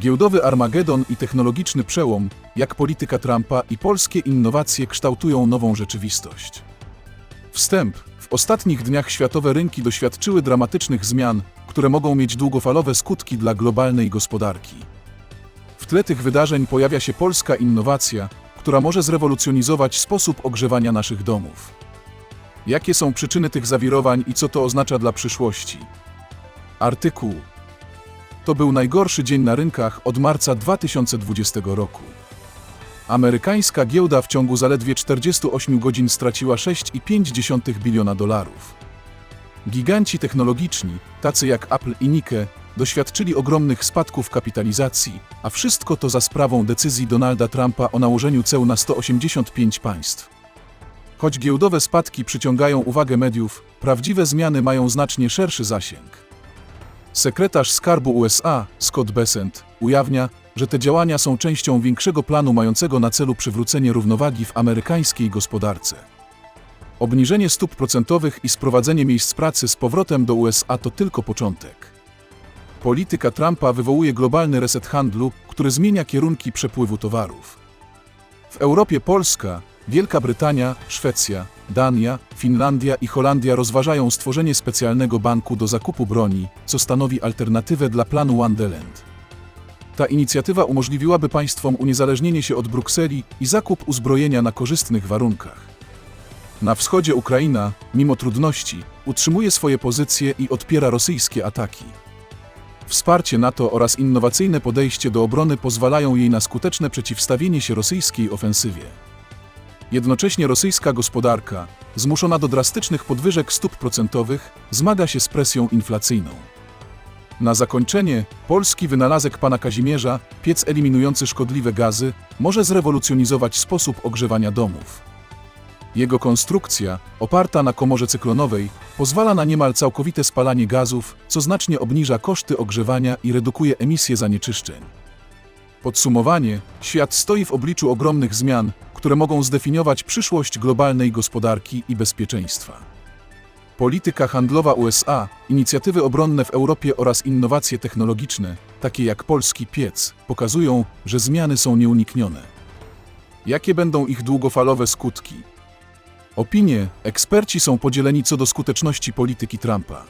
Giełdowy Armagedon i technologiczny przełom, jak polityka Trumpa i polskie innowacje kształtują nową rzeczywistość. Wstęp. W ostatnich dniach światowe rynki doświadczyły dramatycznych zmian, które mogą mieć długofalowe skutki dla globalnej gospodarki. W tle tych wydarzeń pojawia się polska innowacja, która może zrewolucjonizować sposób ogrzewania naszych domów. Jakie są przyczyny tych zawirowań i co to oznacza dla przyszłości? Artykuł. To był najgorszy dzień na rynkach od marca 2020 roku. Amerykańska giełda w ciągu zaledwie 48 godzin straciła 6,5 biliona dolarów. Giganci technologiczni, tacy jak Apple i Nike, doświadczyli ogromnych spadków kapitalizacji, a wszystko to za sprawą decyzji Donalda Trumpa o nałożeniu ceł na 185 państw. Choć giełdowe spadki przyciągają uwagę mediów, prawdziwe zmiany mają znacznie szerszy zasięg. Sekretarz Skarbu USA, Scott Bessent, ujawnia, że te działania są częścią większego planu mającego na celu przywrócenie równowagi w amerykańskiej gospodarce. Obniżenie stóp procentowych i sprowadzenie miejsc pracy z powrotem do USA to tylko początek. Polityka Trumpa wywołuje globalny reset handlu, który zmienia kierunki przepływu towarów. W Europie Polska, Wielka Brytania, Szwecja, Dania, Finlandia i Holandia rozważają stworzenie specjalnego banku do zakupu broni, co stanowi alternatywę dla planu Wonderland. Ta inicjatywa umożliwiłaby państwom uniezależnienie się od Brukseli i zakup uzbrojenia na korzystnych warunkach. Na wschodzie Ukraina, mimo trudności, utrzymuje swoje pozycje i odpiera rosyjskie ataki. Wsparcie NATO oraz innowacyjne podejście do obrony pozwalają jej na skuteczne przeciwstawienie się rosyjskiej ofensywie. Jednocześnie rosyjska gospodarka, zmuszona do drastycznych podwyżek stóp procentowych, zmaga się z presją inflacyjną. Na zakończenie, polski wynalazek pana Kazimierza, piec eliminujący szkodliwe gazy, może zrewolucjonizować sposób ogrzewania domów. Jego konstrukcja, oparta na komorze cyklonowej, pozwala na niemal całkowite spalanie gazów, co znacznie obniża koszty ogrzewania i redukuje emisję zanieczyszczeń. Podsumowanie: świat stoi w obliczu ogromnych zmian, które mogą zdefiniować przyszłość globalnej gospodarki i bezpieczeństwa. Polityka handlowa USA, inicjatywy obronne w Europie oraz innowacje technologiczne, takie jak polski piec, pokazują, że zmiany są nieuniknione. Jakie będą ich długofalowe skutki? Opinie, eksperci są podzieleni co do skuteczności polityki Trumpa.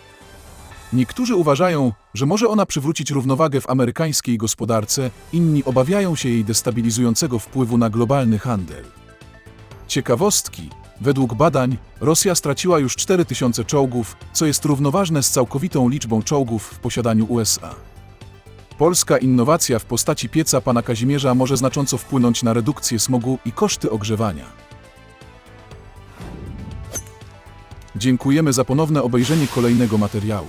Niektórzy uważają, że może ona przywrócić równowagę w amerykańskiej gospodarce, inni obawiają się jej destabilizującego wpływu na globalny handel. Ciekawostki. Według badań Rosja straciła już 4000 czołgów, co jest równoważne z całkowitą liczbą czołgów w posiadaniu USA. Polska innowacja w postaci pieca pana Kazimierza może znacząco wpłynąć na redukcję smogu i koszty ogrzewania. Dziękujemy za ponowne obejrzenie kolejnego materiału.